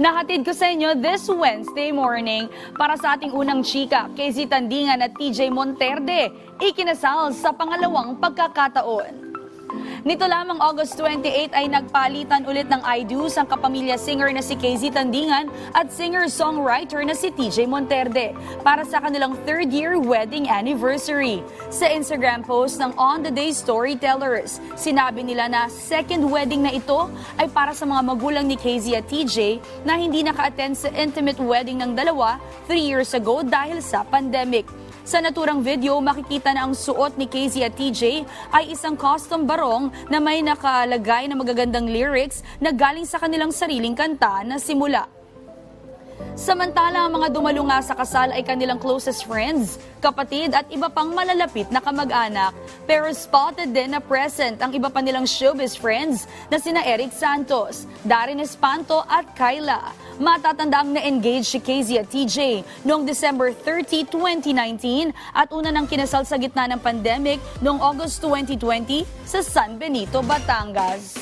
Nahatid ko sa inyo this Wednesday morning para sa ating unang chika, Casey Tandingan at TJ Monterde, ikinasal sa pangalawang pagkakataon. Nito lamang August 28 ay nagpalitan ulit ng I do's ang kapamilya singer na si KZ Tandingan at singer-songwriter na si TJ Monterde para sa kanilang third year wedding anniversary. Sa Instagram post ng On The Day Storytellers, sinabi nila na second wedding na ito ay para sa mga magulang ni KZ at TJ na hindi naka-attend sa intimate wedding ng dalawa three years ago dahil sa pandemic. Sa naturang video, makikita na ang suot ni Casey at TJ ay isang custom barong na may nakalagay na magagandang lyrics na galing sa kanilang sariling kanta na simula. Samantala, ang mga dumalo nga sa kasal ay kanilang closest friends, kapatid at iba pang malalapit na kamag-anak. Pero spotted din na present ang iba pa nilang showbiz friends na sina Eric Santos, Darin Espanto at Kyla. Matatandaang na-engage si Casey at TJ noong December 30, 2019 at una nang kinasal sa gitna ng pandemic noong August 2020 sa San Benito, Batangas.